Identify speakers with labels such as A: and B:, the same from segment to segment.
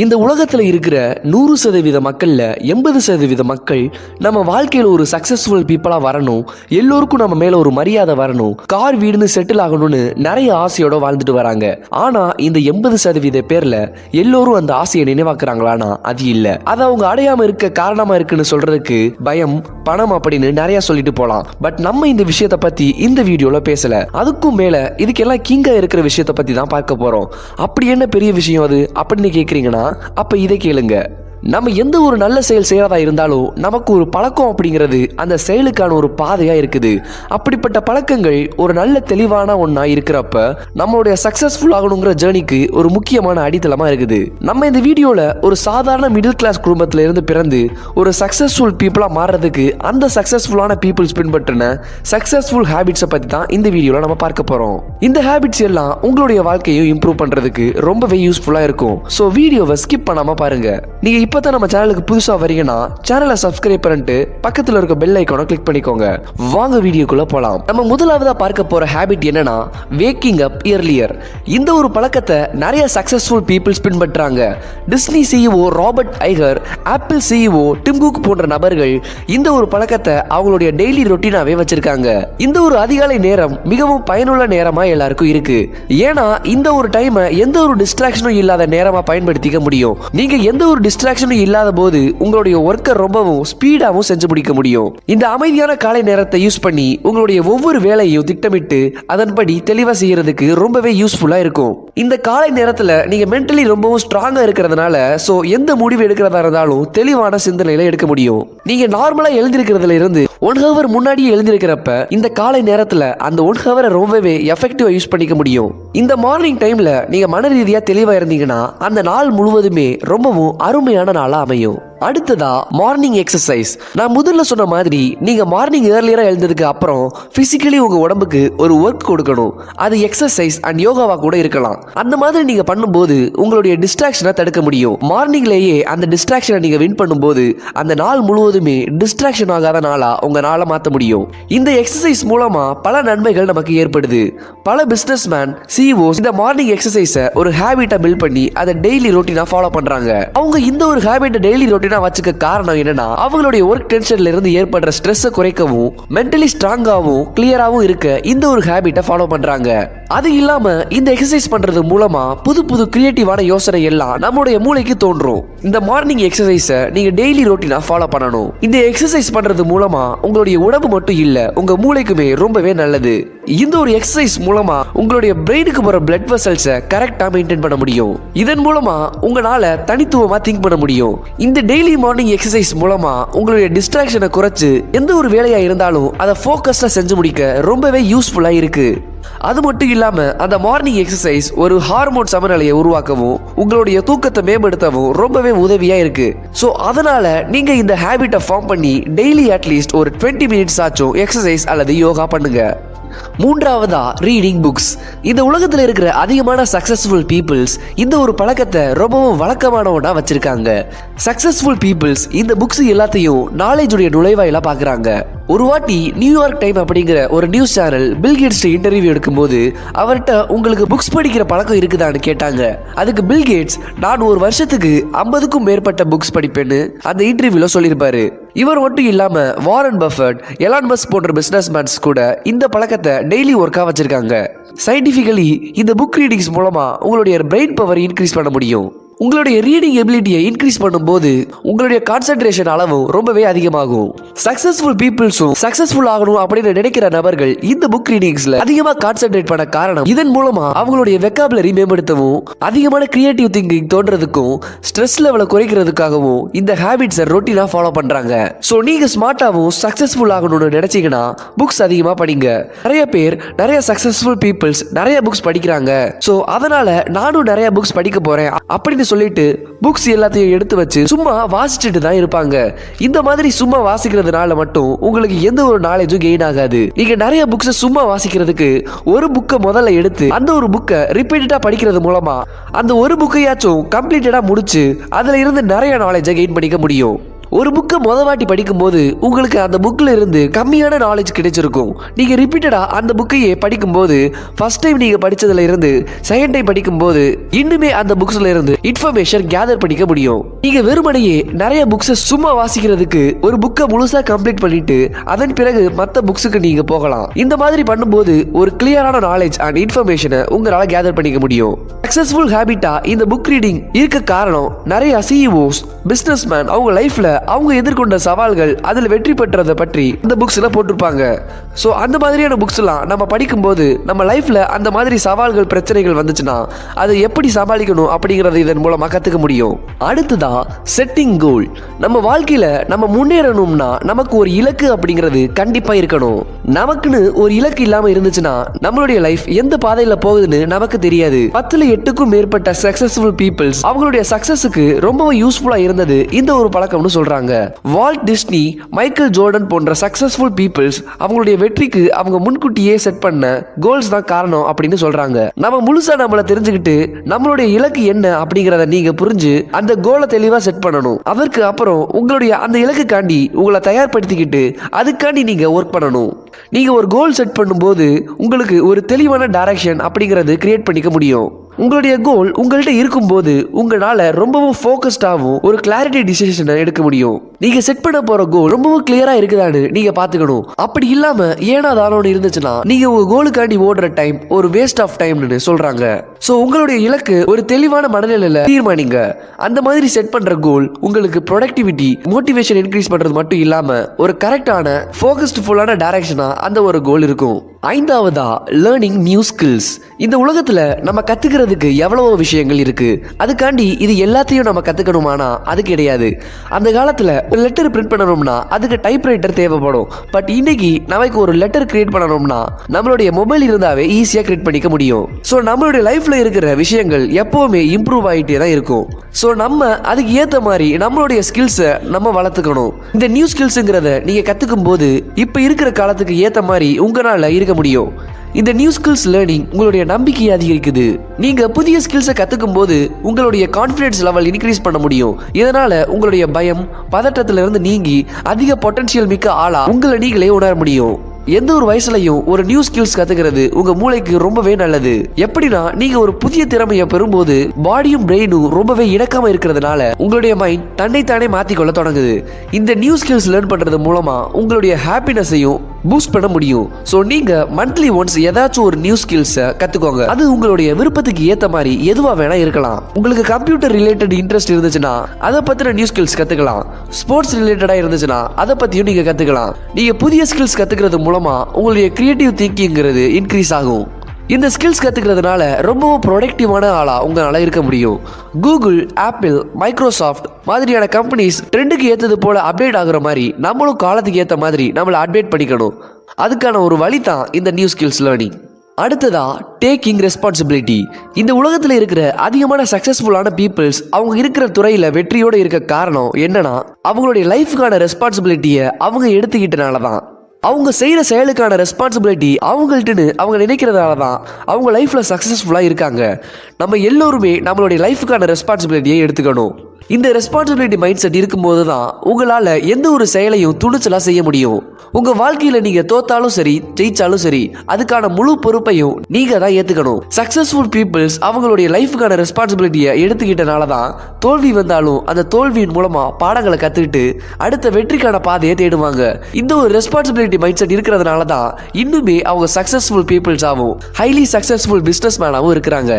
A: இந்த உலகத்தில் இருக்கிற நூறு சதவீத மக்களில் எண்பது சதவீத மக்கள் நம்ம வாழ்க்கையில் ஒரு சக்சஸ்ஃபுல் பீப்புளாக வரணும். எல்லோருக்கும் நம்ம மேலே ஒரு மரியாதை வரணும். கார் வீடுன்னு செட்டில் ஆகணும்னு நிறைய ஆசையோட வாழ்ந்துட்டு வராங்க. ஆனால் இந்த எண்பது சதவீத பேரில் எல்லோரும் அந்த ஆசையை நினைவாக்குறாங்களானா அது இல்லை. அது அவங்க அடையாமல் இருக்க காரணமாக இருக்குன்னு சொல்கிறதுக்கு பயம் பணம் அப்படின்னு நிறையா சொல்லிட்டு போகலாம் பட் நம்ம இந்த விஷயத்தை பற்றி இந்த வீடியோவில் பேசலை. அதுக்கும் மேலே இதுக்கெல்லாம் கிங்காக இருக்கிற விஷயத்த பற்றி தான் பார்க்க போகிறோம் அப்படி என்ன பெரிய விஷயம் அது? அப்படின்னு கேட்குறீங்கன்னா அப்ப இதை கேளுங்க. நம்ம எந்த ஒரு நல்ல செயல் செய்கிறதா இருந்தாலும் நமக்கு ஒரு பழக்கம் அப்படிங்கிறது அந்த செயலுக்கான ஒரு பாதையாக இருக்குது. அப்படிப்பட்ட பழக்கங்கள் ஒரு நல்ல தெளிவான ஒன்றா இருக்கிறப்ப நம்மளுடைய சக்ஸஸ்ஃபுல் ஆகணுங்கிற ஜேர்னிக்கு ஒரு முக்கியமான அடித்தளமாக இருக்குது. நம்ம இந்த வீடியோவில் ஒரு சாதாரண மிடில் கிளாஸ் குடும்பத்தில் இருந்து பிறந்து ஒரு சக்ஸஸ்ஃபுல் பீப்புளாக மாறுறதுக்கு அந்த சக்ஸஸ்ஃபுல்லான பீப்புள்ஸ் பின்பற்றின சக்ஸஸ்ஃபுல் ஹேபிட்ஸை பற்றி தான் இந்த வீடியோவில் நம்ம பார்க்க போகிறோம் இந்த ஹேபிட்ஸ் எல்லாம் உங்களுடைய வாழ்க்கையை இம்ப்ரூவ் பண்ணுறதுக்கு ரொம்பவே யூஸ்ஃபுல்லாக இருக்கும். ஸோ வீடியோவை ஸ்கிப் பண்ணாமல் பாருங்கள் நீங்கள் இப்போ இப்போ தான் நம்ம சேனலுக்கு புதுசாக வரீங்கன்னா சேனலை சப்ஸ்கிரைப் பண்ணிட்டு பக்கத்தில் இருக்க பெல் ஐக்கானை கிளிக் பண்ணிக்கோங்க. வாங்க வீடியோக்குள்ளே போகலாம் நம்ம முதலாவதா பார்க்க போகிற ஹேபிட் என்னன்னா வேக்கிங் அப் இயர்லியர் இந்த ஒரு பழக்கத்தை நிறைய successful peoples பின்பற்றாங்க Disney CEO Robert Iger Apple CEO Tim Cook போன்ற நபர்கள் இந்த ஒரு பழக்கத்தை அவங்களுடைய டெய்லி ரொட்டீனாவே வச்சிருக்காங்க. இந்த ஒரு அதிகாலை நேரம் மிகவும் பயனுள்ள நேரமா எல்லாருக்கும் இருக்கு. ஏன்னா இந்த ஒரு டைமை எந்த ஒரு டிஸ்ட்ராக்ஷனும் இல்லாத நேரமா பயன்படுத்திக்க முடியும். நீங்க எந்த ஒரு டிஸ்ட்ராக்ஷன் டிஸ்ட்ராக்ஷனும் இல்லாத போது உங்களுடைய ஒர்க்கை ரொம்பவும் ஸ்பீடாகவும் செஞ்சு முடிக்க முடியும். இந்த அமைதியான காலை நேரத்தை யூஸ் பண்ணி உங்களுடைய ஒவ்வொரு வேலையும் திட்டமிட்டு அதன்படி தெளிவாக செய்யறதுக்கு ரொம்பவே யூஸ்ஃபுல்லாக இருக்கும். இந்த காலை நேரத்தில் நீங்க மென்டலி ரொம்பவும் ஸ்ட்ராங்காக இருக்கிறதுனால ஸோ எந்த முடிவு எடுக்கிறதா இருந்தாலும் தெளிவான சிந்தனையில எடுக்க முடியும். நீங்க நார்மலாக எழுந்திருக்கிறதுல இருந்து ஒன் ஹவர் முன்னாடியே எழுந்திருக்கிறப்ப இந்த காலை நேரத்தில் அந்த ஒன் ஹவரை ரொம்பவே எஃபெக்டிவாக யூஸ் பண்ணிக்க முடியும். இந்த மார்னிங் டைமில் நீங்கள் மன ரீதியாக தெளிவாக இருந்தீங்கன்னா அந்த நாள் முழுவதுமே ரொம்பவும் அருமையான நாளாக அமையும். அடுத்ததா மார்னிங் எக்ஸசைஸ் நான் முதல்ல சொன்ன மாதிரி நீங்க மார்னிங் ஏர்லியரா எழுந்ததுக்கு அப்புறம் பிசிக்கலி உங்க உடம்புக்கு ஒரு ஒர்க் கொடுக்கணும். அது எக்ஸசைஸ் அண்ட் யோகாவா கூட இருக்கலாம். அந்த மாதிரி நீங்க பண்ணும்போது உங்களுடைய டிஸ்ட்ராக்ஷனை தடுக்க முடியும். மார்னிங்லேயே அந்த டிஸ்ட்ராக்ஷனை நீங்க வின் பண்ணும்போது அந்த நாள் முழுவதுமே டிஸ்ட்ராக்ஷன் ஆகாத நாளா உங்க நாளை மாத்த முடியும். இந்த எக்ஸசைஸ் மூலமா பல நன்மைகள் நமக்கு ஏற்படுது. பல பிசினஸ் மேன் சிஓஸ் இந்த மார்னிங் எக்ஸசைஸை ஒரு ஹேபிட்டா பில்ட் பண்ணி அதை டெய்லி ரொட்டீனா ஃபாலோ பண்றாங்க. அவங்க இந்த ஒரு ஹேபிட்டை டெய்லி ரொட்டீன் வச்சுக்க காரணம் என்னன்னா அவங்களுடைய ஒர்க் டென்ஷன்ல இருந்து ஏற்படுற ஸ்ட்ரெஸ்ஸை குறைக்கவும் மென்டலி ஸ்ட்ராங்காகவும் கிளியராகவும் இருக்க இந்த ஒரு ஹேபிட்டை ஃபாலோ பண்றாங்க. அது இல்லாம இந்த எக்ஸசைஸ் பண்றது மூலமா புது புது கிரியேட்டிவான யோசனை எல்லாம் நம்மளுடைய மூளைக்கு தோன்றும். இந்த மார்னிங் எக்ஸசைஸை நீங்க டெய்லி ரொட்டீனா ஃபாலோ பண்ணணும். இந்த எக்ஸசைஸ் பண்றது மூலமா உங்களுடைய உடம்பு மட்டும் இல்ல உங்க மூளைக்குமே ரொம்பவே நல்லது. இந்த ஒரு எக்ஸசைஸ் மூலமா உங்களுடைய பிரெயினுக்கு போற பிளட் வெசல்ஸை கரெக்டா மெயின்டைன் பண்ண முடியும். இதன் மூலமா உங்களால தனித்துவமா திங்க் பண்ண முடியும். இந்த டெய்லி மார்னிங் எக்ஸசைஸ் மூலமா உங்களுடைய டிஸ்ட்ராக்ஷனை குறைச்சு எந்த ஒரு வேலையா இருந்தாலும் அதை ஃபோக்கஸ்டா செஞ்சு முடிக்க ரொம்பவே யூஸ்ஃபுல்லா இருக்கு. அது மட்டும் இல்லாம அந்த மார்னிங் எக்ஸசைஸ் ஒரு ஹார்மோன் சமநிலையை உருவாக்கவும் உங்களுடைய தூக்கத்தை மேம்படுத்தவும் ரொம்பவே உதவியா இருக்கு. ஸோ அதனால நீங்க இந்த ஹேபிட்டை ஃபார்ம் பண்ணி டெய்லி அட்லீஸ்ட் ஒரு டுவெண்ட்டி மினிட்ஸ் ஆச்சும் எக்ஸசைஸ் அல்லது யோகா பண்ணுங்க. மூன்றாவதா ரீடிங் புக்ஸ் இந்த உலகத்தில் இருக்கிற அதிகமான சக்சஸ்ஃபுல் பீப்புள்ஸ் இந்த ஒரு பழக்கத்தை ரொம்பவும் வழக்கமானவனா வச்சிருக்காங்க. சக்சஸ்ஃபுல் பீப்புள்ஸ் இந்த புக்ஸ் எல்லாத்தையும் நாலேஜுடைய நுழைவாயிலா பார்க்குறாங்க ஒரு வாட்டி நியூயார்க் டைம் அப்படிங்கிற ஒரு நியூஸ் சேனல் பில்கேட்ஸ் இன்டர்வியூ எடுக்கும்போது அவர்கிட்ட உங்களுக்கு புக்ஸ் படிக்கிற பழக்கம் இருக்குதான்னு கேட்டாங்க. அதுக்கு பில்கேட்ஸ் நான் ஒரு வருஷத்துக்கு ஐம்பதுக்கும் மேற்பட்ட புக்ஸ் படிப்பேன்னு அந்த இன்டர்வியூல சொல்லியிருப்பாரு. இவர் மட்டும் இல்லாம வாரன் பஃபர்ட் எலான் பஸ் போன்ற பிசினஸ் மேன்ஸ் கூட இந்த பழக்கத்தை டெய்லி ஒர்க்கா வச்சிருக்காங்க. சயின்டிபிக்கலி இந்த புக் ரீடிங்ஸ் மூலமா உங்களுடைய பிரெயின் பவர் இன்க்ரீஸ் பண்ண முடியும். உங்களுடைய ரீடிங் எபிலிட்டியை இன்க்ரீஸ் பண்ணும்போது உங்களுடைய கான்சென்ட்ரேஷன் அளவும் ரொம்பவே அதிகமாகும். சக்சஸ்ஃபுல் பீப்புள்ஸும் சக்சஸ்ஃபுல் ஆகணும் அப்படின்னு நினைக்கிற நபர்கள் இந்த புக் ரீடிங்ஸ்ல அதிகமா கான்சென்ட்ரேட் பண்ண காரணம் இதன் மூலமா அவங்களுடைய வெக்காபுலரி மேம்படுத்தவும் அதிகமான கிரியேட்டிவ் திங்கிங் தோன்றதுக்கும் ஸ்ட்ரெஸ் லெவலை குறைக்கிறதுக்காகவும் இந்த ஹேபிட்ஸை ரொட்டீனா ஃபாலோ பண்றாங்க. ஸோ நீங்க ஸ்மார்ட்டாகவும் சக்சஸ்ஃபுல் ஆகணும்னு நினைச்சீங்கன்னா புக்ஸ் அதிகமா படிங்க. நிறைய பேர் நிறைய சக்சஸ்ஃபுல் பீப்புள்ஸ் நிறைய புக்ஸ் படிக்கிறாங்க. ஸோ அதனால நானும் நிறைய புக்ஸ் படிக்க போறேன் அப்படின்னு சொல்லிட்டு புக்ஸ் எல்லாத்தையும் எடுத்து வச்சு சும்மா வாசிச்சுட்டு தான் இருப்பாங்க. இந்த மாதிரி சும்மா வாசிக்கிறதுனால மட்டும் உங்களுக்கு எந்த ஒரு நாலேஜும் கெயின் ஆகாது. நீங்க நிறைய புக்ஸை சும்மா வாசிக்கிறதுக்கு ஒரு புக்கை முதல்ல எடுத்து அந்த ஒரு புக்கை ரிப்பீட்டடா படிக்கிறது மூலமா அந்த ஒரு புக்கையாச்சும் கம்ப்ளீட்டடா முடிச்சு அதுல இருந்து நிறைய நாலேஜை கெயின் பண்ணிக்க முடியும். ஒரு புக்கை மொதல் வாட்டி படிக்கும்போது உங்களுக்கு அந்த புக்கில் இருந்து கம்மியான நாலேஜ் கிடைச்சிருக்கும். நீங்கள் ரிப்பீட்டடாக அந்த புக்கையே படிக்கும்போது ஃபர்ஸ்ட் டைம் நீங்கள் படிச்சதுல இருந்து செகண்ட் டைம் படிக்கும்போது இன்னுமே அந்த புக்ஸில் இருந்து இன்ஃபர்மேஷன் கேதர் பண்ணிக்க முடியும். நீங்கள் வெறுமனையே நிறைய புக்ஸை சும்மா வாசிக்கிறதுக்கு ஒரு புக்கை முழுசாக கம்ப்ளீட் பண்ணிட்டு அதன் பிறகு மற்ற புக்ஸுக்கு நீங்கள் போகலாம். இந்த மாதிரி பண்ணும்போது ஒரு கிளியரான நாலேஜ் அண்ட் இன்ஃபர்மேஷனை உங்களால் கேதர் பண்ணிக்க முடியும். சக்ஸஸ்ஃபுல் ஹேபிட்டாக இந்த புக் ரீடிங் இருக்க காரணம் நிறைய சிஇஓஸ் பிஸ்னஸ்மேன் அவங்க லைஃப்பில் அவங்க எதிர்கொண்ட சவால்கள் அதில் வெற்றி பெற்றதை பற்றி இந்த புக்ஸில் போட்டிருப்பாங்க. ஸோ அந்த மாதிரியான புக்ஸ்லாம் நம்ம படிக்கும்போது நம்ம லைஃப்பில் அந்த மாதிரி சவால்கள் பிரச்சனைகள் வந்துச்சுன்னா அதை எப்படி சமாளிக்கணும் அப்படிங்கிறத இதன் மூலமாக கற்றுக்க முடியும். அடுத்ததான் செட்டிங் கோல் நம்ம வாழ்க்கையில் நம்ம முன்னேறணும்னா நமக்கு ஒரு இலக்கு அப்படிங்கிறது கண்டிப்பாக இருக்கணும். நமக்குன்னு ஒரு இலக்கு இல்லாமல் இருந்துச்சுன்னா நம்மளுடைய லைஃப் எந்த பாதையில் போகுதுன்னு நமக்கு தெரியாது. பத்தில் எட்டுக்கும் மேற்பட்ட சக்சஸ்ஃபுல் பீப்புள்ஸ் அவங்களுடைய சக்சஸுக்கு ரொம்பவும் யூஸ்ஃபுல்லாக இருந்தது இந்த ஒரு பழக்கம்னு சொல்கிறேன் சொல்றாங்க. வால்ட் டிஸ்னி மைக்கேல் ஜோர்டன் போன்ற சக்சஸ்ஃபுல் பீப்புள்ஸ் அவங்களுடைய வெற்றிக்கு அவங்க முன்கூட்டியே செட் பண்ண கோல்ஸ் தான் காரணம் அப்படின்னு சொல்றாங்க. நம்ம முழுசா நம்மள தெரிஞ்சுக்கிட்டு நம்மளுடைய இலக்கு என்ன அப்படிங்கறத நீங்க புரிஞ்சு அந்த கோலை தெளிவா செட் பண்ணணும். அதற்கு அப்புறம் உங்களுடைய அந்த இலக்குக்காண்டி உங்களை தயார்படுத்திக்கிட்டு அதுக்காண்டி நீங்க ஒர்க் பண்ணணும். நீங்க ஒரு கோல் செட் பண்ணும்போது உங்களுக்கு ஒரு தெளிவான டைரக்ஷன் அப்படிங்கறது கிரியேட் பண்ணிக்க முடியும். உங்களுடைய கோல் உங்கள்கிட்ட இருக்கும்போது உங்களால ரொம்பவும் ஃபோக்கஸ்டாகவும் ஒரு கிளாரிட்டி டிசிஷனை எடுக்க முடியும். நீங்கள் செட் பண்ண போகிற கோல் ரொம்பவும் கிளியராக இருக்குதான்னு நீங்கள் பார்த்துக்கணும். அப்படி இல்லாமல் ஏனா தானோன்னு இருந்துச்சுன்னா நீங்கள் உங்கள் கோலுக்காண்டி ஓடுற டைம் ஒரு வேஸ்ட் ஆஃப் டைம்னு சொல்கிறாங்க ஸோ உங்களுடைய இலக்கு ஒரு தெளிவான மனநிலையில் தீர்மானிங்க. அந்த மாதிரி செட் பண்ணுற கோல் உங்களுக்கு ப்ரொடக்டிவிட்டி மோட்டிவேஷன் இன்க்ரீஸ் பண்ணுறது மட்டும் இல்லாமல் ஒரு கரெக்டான ஃபோக்கஸ்டு ஃபுல்லான டைரக்ஷனாக அந்த ஒரு கோல் இருக்கும். ஐந்தாவதா லேர்னிங் நியூ ஸ்கில்ஸ் இந்த உலகத்தில் நம்ம கத்துக்கிறதுக்கு எவ்வளவோ விஷயங்கள் இருக்குது அதுக்காண்டி இது எல்லாத்தையும் நம்ம கற்றுக்கணுமானா அது கிடையாது. அந்த காலத்தில் ஒரு லெட்டர் பிரிண்ட் பண்ணணும்னா அதுக்கு டைப்ரைட்டர் தேவைப்படும். பட் இன்னைக்கு நமக்கு ஒரு லெட்டர் கிரியேட் பண்ணணும்னா நம்மளுடைய மொபைல் இருந்தாவே ஈஸியாக கிரியேட் பண்ணிக்க முடியும். ஸோ நம்மளுடைய லைஃப்பில் இருக்கிற விஷயங்கள் எப்போவுமே இம்ப்ரூவ் ஆகிட்டே தான் இருக்கும். ஸோ நம்ம அதுக்கு ஏற்ற மாதிரி நம்மளுடைய ஸ்கில்ஸை நம்ம வளர்த்துக்கணும். இந்த நியூ ஸ்கில்ஸுங்கிறத நீங்கள் கற்றுக்கும் போது இப்போ இருக்கிற காலத்துக்கு ஏற்ற மாதிரி உங்களால் இருக்க முடியும். இந்த நியூ ஸ்கில்ஸ் லேர்னிங் உங்களுடைய நம்பிக்கையை அதிகரிக்குது. நீங்க புதிய ஸ்கில்ஸை கத்துக்கும் போது உங்களுடைய கான்ஃபிடன்ஸ் லெவல் இன்க்ரீஸ் பண்ண முடியும். இதனால உங்களுடைய பயம் பதட்டத்துல இருந்து நீங்கி அதிக பொட்டன்ஷியல் மிக்க ஆளா உங்களை நீங்களே உணர முடியும். எந்த ஒரு வயசுலயும் ஒரு நியூ ஸ்கில்ஸ் கத்துக்கிறது உங்க மூளைக்கு ரொம்பவே நல்லது. எப்படின்னா நீங்க ஒரு புதிய திறமையை பெறும்போது பாடியும் பிரெயினும் ரொம்பவே இணக்காம இருக்கிறதுனால உங்களுடைய மைண்ட் தன்னைத்தானே மாத்திக்கொள்ள தொடங்குது. இந்த நியூ ஸ்கில்ஸ் லேர்ன் பண்றது மூலமா உங்களுடைய ஹாப்பினஸையும் பூஸ்ட் பண்ண முடியும். ஸோ நீங்க மந்த்லி ஒன்ஸ் ஏதாச்சும் ஒரு நியூ ஸ்கில்ஸை கத்துக்கோங்க. அது உங்களுடைய விருப்பத்துக்கு ஏத்த மாதிரி எதுவா வேணா இருக்கலாம். உங்களுக்கு கம்ப்யூட்டர் ரிலேட்டட் இன்ட்ரெஸ்ட் இருந்துச்சுன்னா அதை பத்தின நியூ ஸ்கில்ஸ் கத்துக்கலாம். ஸ்போர்ட்ஸ் ரிலேட்டடா இருந்துச்சுன்னா அதை பத்தியும் நீங்க கத்துக்கலாம். நீங்க புதிய ஸ்கில்ஸ் கத்துக்கிறது மூலமா உங்களுடைய கிரியேட்டிவ் திங்கிங்கிறது இன்க்ரீஸ் ஆகும். இந்த ஸ்கில்ஸ் கற்றுக்கிறதுனால ரொம்பவும் ப்ரொடக்டிவான ஆளாக உங்களால் இருக்க முடியும். கூகுள் ஆப்பிள் மைக்ரோசாஃப்ட் மாதிரியான கம்பெனிஸ் ட்ரெண்டுக்கு ஏற்றது போல் அப்டேட் ஆகுற மாதிரி நம்மளும் காலத்துக்கு ஏற்ற மாதிரி நம்மளை அப்டேட் பண்ணிக்கணும். அதுக்கான ஒரு வழி தான் இந்த நியூ ஸ்கில்ஸ் லேர்னிங் அடுத்ததா டேக்கிங் ரெஸ்பான்சிபிலிட்டி இந்த உலகத்தில் இருக்கிற அதிகமான சக்ஸஸ்ஃபுல்லான பீப்புள்ஸ் அவங்க இருக்கிற துறையில் வெற்றியோடு இருக்க காரணம் என்னன்னா அவங்களுடைய லைஃபுக்கான ரெஸ்பான்சிபிலிட்டியை அவங்க எடுத்துக்கிட்டனால தான் அவங்க செய்கிற செயலுக்கான ரெஸ்பான்சிபிலிட்டி அவங்கள்ட்டுன்னு அவங்க நினைக்கிறதால தான் அவங்க லைஃப்பில் சக்ஸஸ்ஃபுல்லாக இருக்காங்க. நம்ம எல்லோருமே நம்மளுடைய லைஃபுக்கான ரெஸ்பான்சிபிலிட்டியை எடுத்துக்கணும். இந்த ரெஸ்பான்சிபிலிட்டி மைண்ட் செட் இருக்கும்போது தான் உங்களால் எந்த ஒரு செயலையும் துணிச்சலாக செய்ய முடியும். உங்கள் வாழ்க்கையில் நீங்கள் தோத்தாலும் சரி ஜெயிச்சாலும் சரி அதுக்கான முழு பொறுப்பையும் நீங்கள் தான் ஏற்றுக்கணும் சக்ஸஸ்ஃபுல் பீப்புள்ஸ் அவங்களுடைய லைஃபுக்கான ரெஸ்பான்சிபிலிட்டியை எடுத்துக்கிட்டனால தான் தோல்வி வந்தாலும் அந்த தோல்வியின் மூலமாக பாடங்களை கற்றுக்கிட்டு அடுத்த வெற்றிக்கான பாதையை தேடுவாங்க. இந்த ஒரு ரெஸ்பான்சிபிலிட்டி மைண்ட் செட் இருக்கிறதுனால தான் இன்னுமே அவங்க சக்ஸஸ்ஃபுல் பீப்புள்ஸாகவும் ஹைலி சக்ஸஸ்ஃபுல் பிஸ்னஸ் மேனாகவும் இருக்கிறாங்க.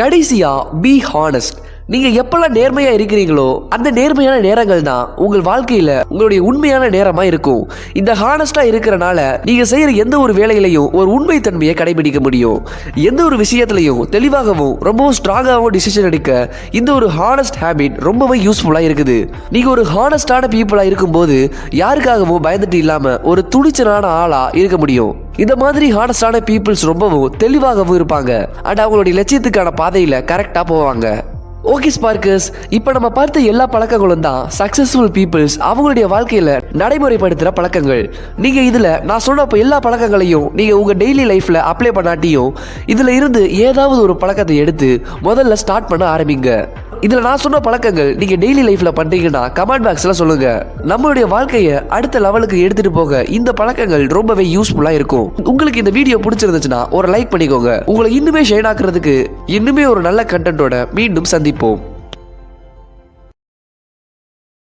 A: கடைசியா பி ஹானஸ்ட் நீங்க எப்பெல்லாம் நேர்மையா இருக்கிறீங்களோ அந்த நேர்மையான நேரங்கள் தான் உங்கள் வாழ்க்கையில உங்களுடைய உண்மையான நேரமா இருக்கும். இந்த ஹானஸ்டா இருக்கிறனால நீங்க செய்யற எந்த ஒரு வேலையிலையும் ஒரு உண்மைத்தன்மையை கடைபிடிக்க முடியும். எந்த ஒரு விஷயத்திலையும் தெளிவாகவும் ரொம்பவும் ஸ்ட்ராங்காகவும் டிசிஷன் எடுக்க இந்த ஒரு ஹானஸ்ட் ஹேபிட் ரொம்பவே யூஸ்ஃபுல்லா இருக்குது. நீங்க ஒரு ஹானஸ்டான பீப்புளா இருக்கும்போது யாருக்காகவும் பயந்துட்டு இல்லாம ஒரு துணிச்சலான ஆளா இருக்க முடியும். இந்த மாதிரி ஹானஸ்டான பீப்புள்ஸ் ரொம்பவும் தெளிவாகவும் இருப்பாங்க. அண்ட் அவங்களுடைய லட்சியத்துக்கான பாதையில கரெக்டா போவாங்க. ஓகே ஸ்பார்க்கர்ஸ் இப்போ நம்ம பார்த்த எல்லா பழக்கங்களும் தான் சக்ஸஸ்ஃபுல் பீப்புள்ஸ் அவங்களுடைய வாழ்க்கையில் நடைமுறைப்படுத்துகிற பழக்கங்கள். நீங்கள் இதில் நான் சொன்ன எல்லா பழக்கங்களையும் நீங்கள் உங்கள் டெய்லி லைஃப்பில் அப்ளை பண்ணாட்டியும் இதில் இருந்து ஏதாவது ஒரு பழக்கத்தை எடுத்து முதல்ல ஸ்டார்ட் பண்ண ஆரம்பிங்க. இதில் நான் சொன்ன பழக்கங்கள் நீங்க டெய்லி லைஃப்ல பண்றீங்கன்னா கமெண்ட் பாக்ஸ்ல சொல்லுங்க. நம்மளுடைய வாழ்க்கையை அடுத்த லெவலுக்கு எடுத்துட்டு போக இந்த பழக்கங்கள் ரொம்பவே யூஸ்ஃபுல்லா இருக்கும். உங்களுக்கு இந்த வீடியோ பிடிச்சிருந்துச்சுன்னா ஒரு லைக் பண்ணிக்கோங்க. உங்களை இன்னுமே ஷேர் ஆக்குறதுக்கு இன்னுமே ஒரு நல்ல கண்டென்ட்டோட மீண்டும் சந்திப்போம்.